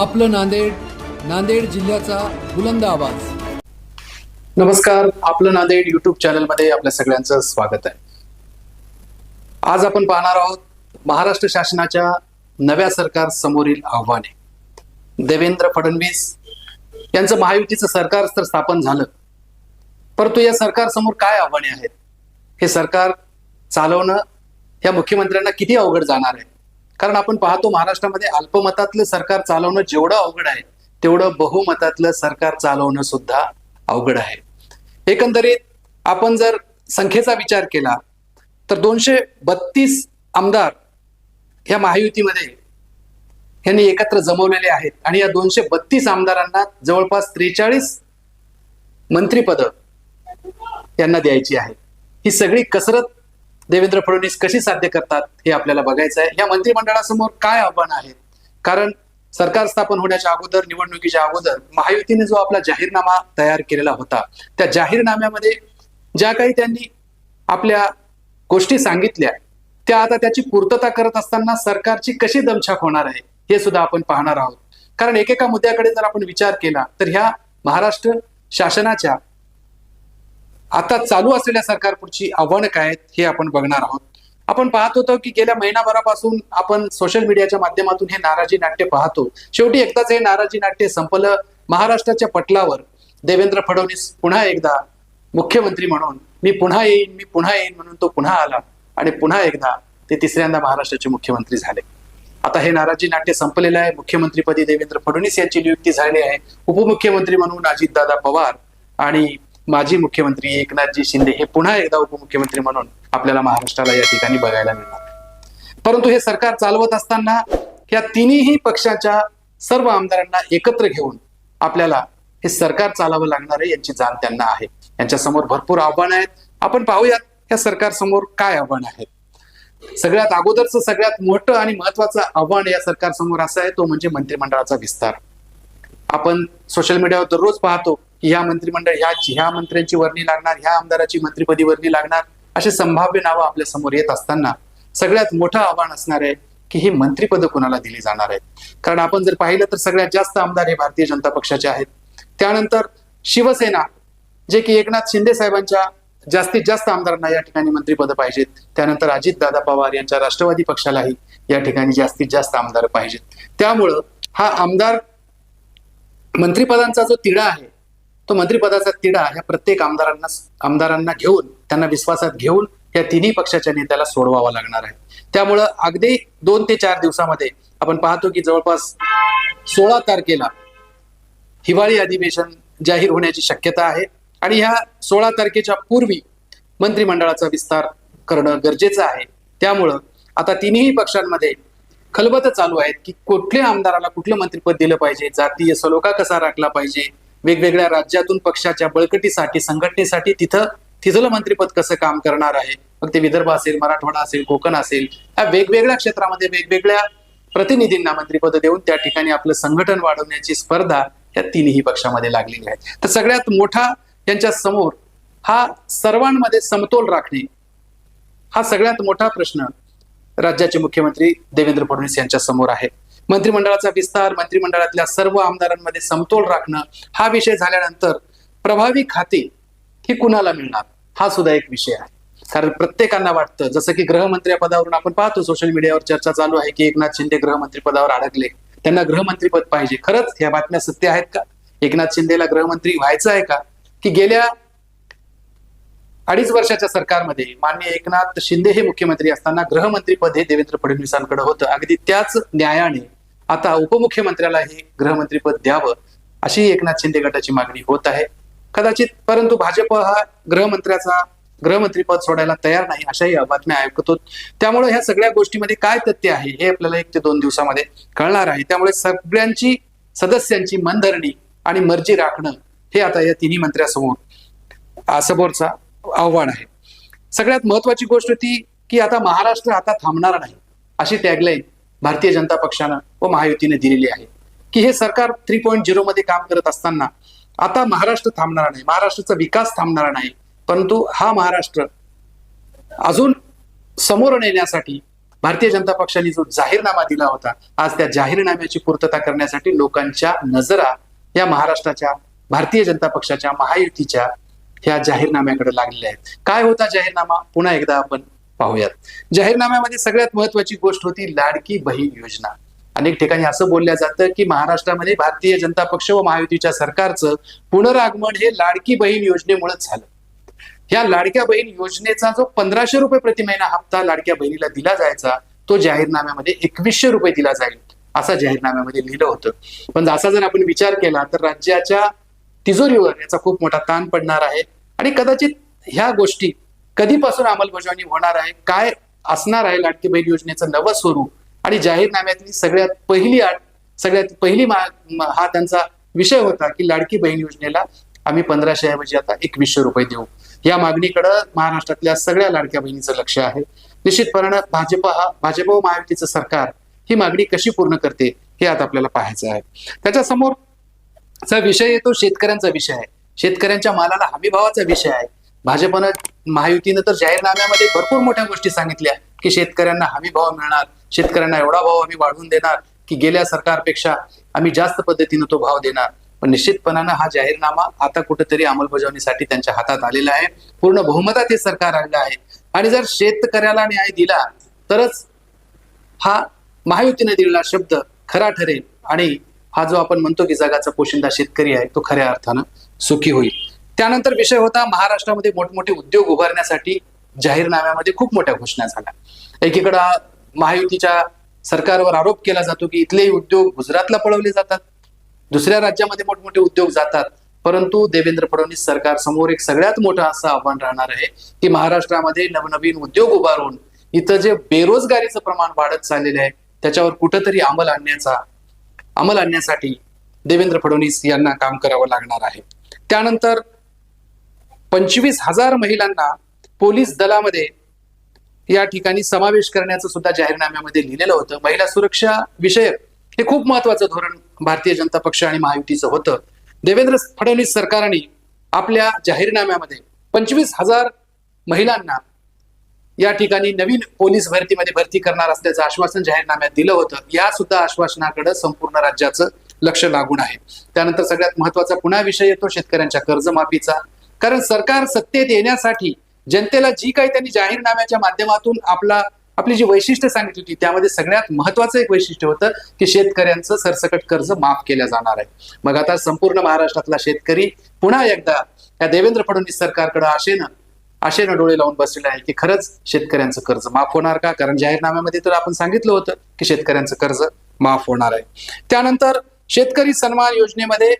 आपलं नांदेड नांदेड जिल्ह्याचा बुलंद आवाज. नमस्कार आपलं नांदेड युट्यूब चॅनलमध्ये आपल्या सगळ्यांचं स्वागत आहे. आज आपण पाहणार आहोत महाराष्ट्र शासनाच्या नव्या सरकार समोरील आव्हाने. देवेंद्र फडणवीस यांचं महायुतीचं सरकार तर स्थापन झालं. परंतु या सरकारसमोर काय आव्हाने आहेत? हे सरकार चालवणं या मुख्यमंत्र्यांना किती अवघड जाणार आहे? कारण आपण पाहतो महाराष्ट्रामध्ये अल्पमतातलं सरकार चालवणं जेवढं अवघड आहे तेवढं बहुमतातलं सरकार चालवणं सुद्धा अवघड आहे. एकंदरीत आपण जर संख्येचा विचार केला तर दोनशे बत्तीस आमदार ह्या महायुतीमध्ये यांनी एकत्र जमवलेले आहेत आणि या दोनशे बत्तीस आमदारांना जवळपास त्रेचाळीस मंत्रिपद यांना द्यायची आहे. ही सगळी कसरत देवेंद्र फडणवीस कशी साध्य करतात हे आपल्याला बघायचं आहे या मंत्रिमंडळासमोर काय आव्हान आहेत कारण सरकार स्थापन होण्याच्या अगोदर निवडणुकीच्या अगोदर महायुतीने जो आपला जाहीरनामा तयार केलेला होता त्या जाहीरनाम्यामध्ये ज्या काही त्यांनी आपल्या गोष्टी सांगितल्या त्या आता त्याची पूर्तता करत असताना सरकारची कशी दमछाक होणार आहे हे सुद्धा आपण पाहणार आहोत. कारण एकेका मुद्द्याकडे जर आपण विचार केला तर ह्या महाराष्ट्र शासनाच्या आता चालू असलेल्या सरकारपुढची आव्हानं काय आहेत हे आपण बघणार आहोत. आपण पाहत होतो की गेल्या महिनाभरापासून आपण सोशल मीडियाच्या माध्यमातून हे नाराजी नाट्य पाहतो. शेवटी एकदाच हे नाराजी नाट्य संपलं. महाराष्ट्राच्या पटलावर देवेंद्र फडणवीस पुन्हा एकदा मुख्यमंत्री म्हणून मी पुन्हा येईन मी पुन्हा येईन म्हणून तो पुन्हा आला आणि पुन्हा एकदा ते तिसऱ्यांदा महाराष्ट्राचे मुख्यमंत्री झाले. आता हे नाराजी नाट्य संपलेलं आहे. मुख्यमंत्रीपदी देवेंद्र फडणवीस यांची नियुक्ती झाली आहे. उपमुख्यमंत्री म्हणून अजितदादा पवार आणि माजी मुख्यमंत्री एकनाथजी शिंदे हे पुन्हा एकदा उपमुख्यमंत्री म्हणून आपल्याला महाराष्ट्राला या ठिकाणी बघायला मिळणार. परंतु हे सरकार चालवत असताना या तिन्ही पक्षाच्या सर्व आमदारांना एकत्र घेऊन आपल्याला हे सरकार चालावं लागणार आहे यांची जाण त्यांना आहे. यांच्या समोर भरपूर आव्हानं आहेत. आपण पाहूयात या सरकार समोर काय आव्हान आहेत. सगळ्यात अगोदरचं सगळ्यात मोठं आणि महत्वाचं आव्हान या सरकार समोर असं आहे तो म्हणजे मंत्रिमंडळाचा विस्तार. आपण सोशल मीडियावर दररोज पाहतो की ह्या मंत्रिमंडळ ह्या ह्या मंत्र्यांची वर्णी लागणार ह्या आमदाराची मंत्रिपदी वर्णी लागणार असे संभाव्य नावं आपल्यासमोर येत असताना सगळ्यात मोठं आव्हान असणार आहे की ही मंत्रिपद कुणाला दिली जाणार आहेत. कारण आपण जर पाहिलं तर सगळ्यात जास्त आमदार हे भारतीय जनता पक्षाचे आहेत. त्यानंतर शिवसेना जे की एकनाथ शिंदे साहेबांच्या जास्तीत जास्त आमदारांना या ठिकाणी मंत्रिपद पाहिजेत. त्यानंतर अजितदादा पवार यांच्या राष्ट्रवादी पक्षालाही या ठिकाणी जास्तीत जास्त आमदार पाहिजेत. त्यामुळं हा आमदार मंत्रिपदांचा जो तिढा आहे तो मंत्रिपदाचा तिढा ह्या प्रत्येक आमदारांना आमदारांना घेऊन त्यांना विश्वासात घेऊन या तिन्ही पक्षाच्या नेत्याला सोडवावा लागणार आहे. त्यामुळं अगदी दोन ते चार दिवसामध्ये आपण पाहतो की जवळपास सोळा तारखेला हिवाळी अधिवेशन जाहीर होण्याची शक्यता आहे आणि ह्या सोळा तारखेच्या पूर्वी मंत्रिमंडळाचा विस्तार करणं गरजेचं आहे. त्यामुळं आता तिन्ही पक्षांमध्ये खलबत चालू आहेत की कुठल्या आमदाराला कुठलं मंत्रिपद दिलं पाहिजे जातीय सलोखा कसा राखला पाहिजे वेगवेगळ्या राज्यातून पक्षाच्या बळकटीसाठी संघटनेसाठी तिथं तिथलं मंत्रीपद कसं काम करणार आहे? मग ते विदर्भ असेल मराठवाडा असेल कोकण असेल या वेगवेगळ्या क्षेत्रामध्ये वेगवेगळ्या प्रतिनिधींना मंत्रीपद देऊन त्या ठिकाणी आपलं संघटन वाढवण्याची स्पर्धा या तिन्ही पक्षामध्ये लागलेली आहे. तर सगळ्यात मोठा त्यांच्यासमोर हा सर्वांमध्ये समतोल राखणे हा सगळ्यात मोठा प्रश्न राज्याचे मुख्यमंत्री देवेंद्र फडणवीस यांच्या समोर आहे. मंत्रिमंडळाचा विस्तार मंत्रिमंडळातल्या सर्व आमदारांमध्ये समतोल राखणं हा विषय झाल्यानंतर प्रभावी खाते ही कुणाला मिळणार? हा सुद्धा एक विषय आहे. कारण प्रत्येकांना वाटतं जसं की गृहमंत्री पदावरून आपण पाहतो सोशल मीडियावर चर्चा चालू आहे की एकनाथ शिंदे गृहमंत्री पदावर अडकले. त्यांना गृहमंत्रीपद पाहिजे. खरंच ह्या बातम्या सत्य आहेत का? एकनाथ शिंदेला गृहमंत्री व्हायचं आहे का? की गेल्या अडीच वर्षाच्या सरकारमध्ये मान्य एकनाथ शिंदे हे मुख्यमंत्री असताना गृहमंत्रीपद हे देवेंद्र फडणवीसांकडे होतं. अगदी त्याच न्यायाने आता उपमुख्यमंत्र्याला हे गृहमंत्रीपद द्यावं अशी एकनाथ शिंदे गटाची मागणी होत आहे. कदाचित परंतु भाजप हा गृहमंत्र्याचा गृहमंत्रीपद सोडायला तयार नाही अशाही बातम्या ऐकतो. त्यामुळे ह्या सगळ्या गोष्टीमध्ये काय तथ्य आहे हे आपल्याला एक ते दोन दिवसामध्ये कळणार आहे. त्यामुळे सगळ्यांची सदस्यांची मनधरणी आणि मर्जी राखणं हे आता या तिन्ही मंत्र्यासमोर समोरचा आव्हान आहे. सगळ्यात महत्वाची गोष्ट होती की आता महाराष्ट्र आता थांबणार नाही अशी टॅगलाईन भारतीय जनता पक्षानं व महायुतीने दिलेली आहे. की हे सरकार थ्री पॉईंट झिरो मध्ये काम करत असताना आता महाराष्ट्र थांबणार नाही महाराष्ट्राचा विकास थांबणार नाही परंतु हा महाराष्ट्र अजून समोर नेण्यासाठी भारतीय जनता पक्षाने जो जाहीरनामा दिला होता आज त्या जाहीरनाम्याची पूर्तता करण्यासाठी लोकांच्या नजरा या महाराष्ट्राच्या भारतीय जनता पक्षाच्या महायुतीच्या ह्या जाहीरनाम्याकडे लागलेल्या आहेत. काय होता जाहीरनामा? पुन्हा एकदा आपण पाहूयात. जाहीरनाम्यामध्ये सगळ्यात महत्वाची गोष्ट होती लाडकी बहीण योजना. अनेक ठिकाणी असं बोलल्या जातं की महाराष्ट्रामध्ये भारतीय जनता पक्ष व महायुतीच्या सरकारचं पुनरागमन हे लाडकी बहीण योजनेमुळेच झालं. या लाडक्या बहीण योजनेचा जो पंधराशे रुपये प्रति महिना हप्ता लाडक्या बहिणीला दिला जायचा तो जाहीरनाम्यामध्ये एकवीसशे रुपये दिला जाईल असा जाहीरनाम्यामध्ये लिहिलं होतं. पण असा जर आपण विचार केला तर राज्याच्या तिजोरीवर याचा खूप मोठा ताण पडणार आहे. आणि कदाचित ह्या गोष्टी कधीपासून अंमलबजावणी होणार आहे काय असणार आहे लाडकी बहीण योजनेचं नवं स्वरूप आणि जाहीरनाम्यातली सगळ्यात पहिली आठ सगळ्यात पहिली हा त्यांचा विषय होता की लाडकी बहीण योजनेला आम्ही पंधराशे ऐवजी आता एकवीसशे रुपये देऊ. या मागणीकडे महाराष्ट्रातल्या सगळ्या लाडक्या बहिणीचं लक्ष आहे. निश्चितपणानं भाजप हा भाजप व महायुतीचं सरकार ही मागणी कशी पूर्ण करते हे आता आपल्याला पाहायचं आहे. त्याच्यासमोर चा विषय येतो शेतकऱ्यांचा विषय आहे. शेतकऱ्यांच्या मालाला हमीभावाचा विषय आहे. भाजपनं महायुतीनं तर जाहीरनाम्यामध्ये भरपूर मोठ्या गोष्टी सांगितल्या की शेतकऱ्यांना हमी भाव मिळणार शेतकऱ्यांना एवढा भाव आम्ही वाढवून देणार की गेल्या सरकारपेक्षा आम्ही जास्त पद्धतीनं तो भाव देणार. पण निश्चितपणानं हा जाहीरनामा आता कुठेतरी अंमलबजावणीसाठी त्यांच्या हातात आलेला आहे. पूर्ण बहुमतात हे सरकार आलेलं आहे. आणि जर शेतकऱ्याला न्याय दिला तरच हा महायुतीने दिलेला शब्द खरा ठरेल. आणि हा जो आपण म्हणतो की जगाचा पोशिंदा शेतकरी आहे तो खऱ्या अर्थानं सुखी होईल. त्यानंतर विषय होता महाराष्ट्रामध्ये मोठमोठे उद्योग उभारण्यासाठी जाहीरनाम्यामध्ये खूप मोठ्या घोषणा झाल्या. एकीकडं महायुतीच्या सरकारवर आरोप केला जातो की इथले उद्योग गुजरातला पळवले जातात दुसऱ्या राज्यामध्ये मोठमोठे उद्योग जातात. परंतु देवेंद्र फडणवीस सरकार समोर एक सगळ्यात मोठं असं आव्हान राहणार आहे की महाराष्ट्रामध्ये नवनवीन उद्योग उभारून इथं जे बेरोजगारीचं प्रमाण वाढत चाललेलं आहे त्याच्यावर कुठंतरी अंमल आणण्याचा अंमल आणण्यासाठी देवेंद्र फडणवीस यांना काम करावं लागणार आहे. त्यानंतर पंचवीस हजार महिलांना पोलीस दलामध्ये या ठिकाणी समावेश करण्याचं सुद्धा जाहीरनाम्यामध्ये लिहिलेलं होतं. महिला सुरक्षा विषयक हे खूप महत्वाचं धोरण भारतीय जनता पक्ष आणि महायुतीचं होतं. देवेंद्र फडणवीस सरकारने आपल्या जाहीरनाम्यामध्ये पंचवीस हजार महिलांना या ठिकाणी नवीन पोलीस भरतीमध्ये भरती करणार असल्याचं आश्वासन जाहीरनाम्यात दिलं होतं. या सुद्धा आश्वासनाकडे संपूर्ण राज्याचं लक्ष लागून आहे. त्यानंतर सगळ्यात महत्त्वाचा पुन्हा विषय येतो शेतकऱ्यांच्या कर्जमाफीचा. कारण सरकार सत्तेत येण्यासाठी जनतेला जी काही त्यांनी जाहीरनाम्याच्या माध्यमातून आपला आपली जी वैशिष्ट्य सांगितली होती त्यामध्ये सगळ्यात महत्वाचं एक वैशिष्ट्य होतं की शेतकऱ्यांचं सरसकट कर्ज माफ केलं जाणार आहे. मग आता संपूर्ण महाराष्ट्रातला शेतकरी पुन्हा एकदा या देवेंद्र फडणवीस सरकारकडे आशेनं आशेनं डोळे लावून बसलेले आहे की खरंच शेतकऱ्यांचं कर्ज माफ होणार का? कारण जाहीरनाम्यामध्ये तर आपण सांगितलं होतं की शेतकऱ्यांचं कर्ज माफ होणार आहे. त्यानंतर शेतकरी सन्मान योजनेमध्ये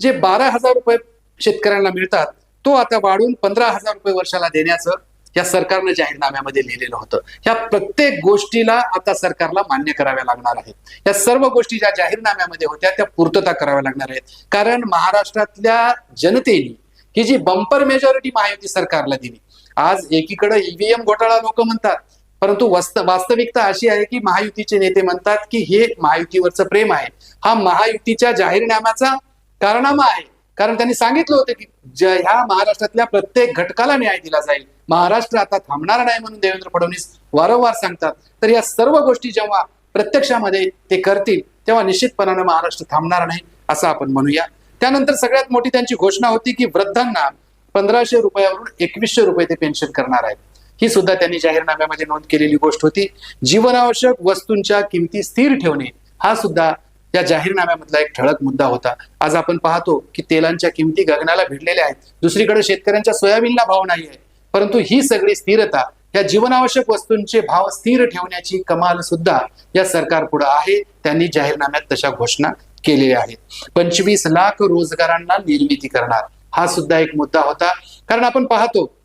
जे बारा हजार रुपये शेतकऱ्यांना मिळतात तो आता वाढून पंधरा हजार रुपये वर्षाला देण्याचं या सरकारनं जाहीरनाम्यामध्ये लिहिलेलं होतं. या प्रत्येक गोष्टीला आता सरकारला मान्य कराव्या लागणार आहेत. या सर्व गोष्टी ज्या जाहीरनाम्यामध्ये होत्या त्या पूर्तता कराव्या लागणार आहेत. कारण महाराष्ट्रातल्या जनतेने ही जी बंपर मेजॉरिटी महायुती सरकारला दिली. आज एकीकडे ईव्हीएम घोटाळा लोक म्हणतात परंतु वास्तविकता अशी आहे की महायुतीचे नेते म्हणतात की हे महायुतीवरचं प्रेम आहे. हा महायुतीच्या जाहीरनाम्याचा कारनामा आहे. कारण त्यांनी सांगितलं होतं की ज- ह्या महाराष्ट्रातल्या प्रत्येक घटकाला न्याय दिला जाईल. महाराष्ट्र आता थांबणार नाही म्हणून देवेंद्र फडणवीस वारंवार सांगतात. तर या सर्व गोष्टी जेव्हा प्रत्यक्षामध्ये ते करतील तेव्हा निश्चितपणानं महाराष्ट्र थांबणार नाही असं आपण म्हणूया. त्यानंतर सगळ्यात मोठी त्यांची घोषणा होती की वृद्धांना पंधराशे रुपयावरून एकवीसशे रुपये ते पेन्शन करणार आहेत. ही सुद्धा त्यांनी जाहीरनाम्यामध्ये नोंद केलेली गोष्ट होती. जीवनावश्यक वस्तूंच्या किमती स्थिर ठेवणे हा सुद्धा या जाहीरनाम्यामधला एक ठळक मुद्दा होता. आज आपण पाहतो की तेलांच्या किमती गगनाला भिडलेल्या आहेत. दुसरीकडे शेतकऱ्यांच्या सोयाबीनला भाव नाही आहे. परंतु ही सगळी स्थिरता या जीवनावश्यक वस्तूंचे भाव स्थिर ठेवण्याची कमाल सुद्धा या सरकार पुढे आहे. त्यांनी जाहीरनाम्यात तशा घोषणा केलेल्या आहेत. पंचवीस लाख रोजगारांना निर्मिती करणार हा सुद्धा एक मुद्दा होता. कारण आपण पाहतो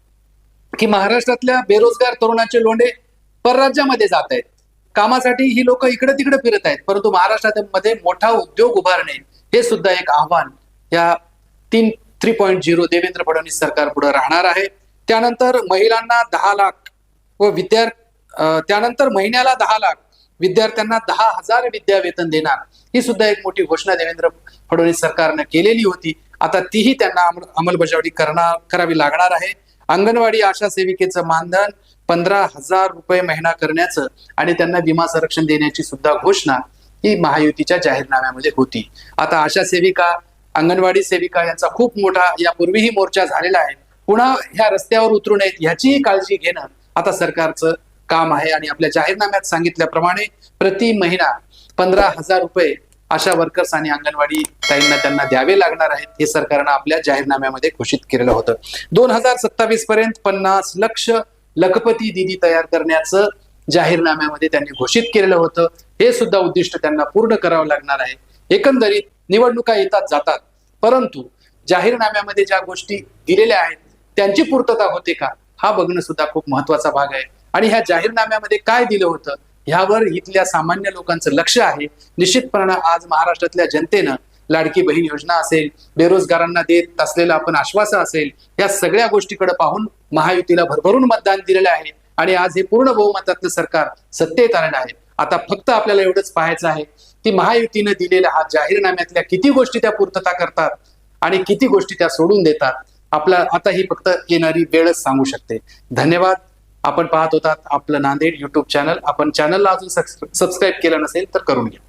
की महाराष्ट्रातल्या बेरोजगार तरुणाचे लोंढे परराज्यामध्ये जात आहेत. कामासाठी ही लोक इकडे तिकडे फिरत आहेत परंतु महाराष्ट्रामध्ये मोठा उद्योग उभारणे हे सुद्धा एक आव्हान या तीन three point zero Devendra Fadnavis सरकार पुढे राहणार आहे. त्यानंतर महिलांना दहा लाख व विद्यार्थी त्यानंतर महिन्याला दहा लाख विद्यार्थ्यांना दहा हजार विद्यावेतन देणार ही सुद्धा एक मोठी घोषणा देवेंद्र फडणवीस सरकारनं केलेली होती. आता तीही त्यांना अंमलबजावणी करणार करावी लागणार आहे. अंगणवाडी आशा सेविकेचं मानधन पंधरा हजार रुपये महिना करण्याचं आणि त्यांना विमा संरक्षण देण्याची सुद्धा घोषणा ही महायुतीच्या जाहीरनाम्यामध्ये होती. आता आशा सेविका अंगणवाडी सेविका यांचा खूप मोठा यापूर्वीही मोर्चा झालेला आहे. पुन्हा ह्या रस्त्यावर उतरू नयेत ह्याचीही काळजी घेणं आता सरकारचं काम आहे आणि आपल्या जाहीरनाम्यात सांगितल्याप्रमाणे प्रति महिना पंधरा हजार रुपये अशा वर्कर्स आणि अंगणवाडी ताईंना त्यांना द्यावे लागणार आहेत. हे सरकारनं आपल्या जाहीरनाम्यामध्ये घोषित केलेलं होतं. दोन हजार सत्तावीस पर्यंत पन्नास लक्ष लखपती दिदी तयार करण्याचं जाहीरनाम्यामध्ये त्यांनी घोषित केलेलं होतं. हे सुद्धा उद्दिष्ट त्यांना पूर्ण करावं लागणार आहे. एकंदरीत निवडणुका येतात जातात. परंतु जाहीरनाम्यामध्ये ज्या गोष्टी दिलेल्या आहेत त्यांची पूर्तता होते का? हा बघणं सुद्धा खूप महत्त्वाचा भाग आहे. आणि ह्या जाहीरनाम्यामध्ये काय दिलं होतं? ह्यावर इथल्या सामान्य लोकांचं लक्ष आहे. निश्चितपणे आज महाराष्ट्रातल्या जनतेनं लाडकी बहीण योजना असेल बेरोजगारांना देत असलेलं आपण आश्वासन असेल या सगळ्या गोष्टीकडे पाहून महायुतीला भरभरून मतदान दिलेलं आहे आणि आज हे पूर्ण बहुमतातलं सरकार सत्तेत आलेलं आहे. आता फक्त आपल्याला एवढंच पाहायचं आहे की महायुतीनं दिलेल्या हा जाहीरनाम्यातल्या किती गोष्टी त्या पूर्तता करतात आणि किती गोष्टी त्या सोडून देतात. आपला आता ही फक्त येणारी वेळच सांगू शकते. धन्यवाद. आपण पाहत होतात आपलं नांदेड युट्यूब चॅनल आपण चॅनलला अजून सबस्क्राईब केलं नसेल तर करून घ्या.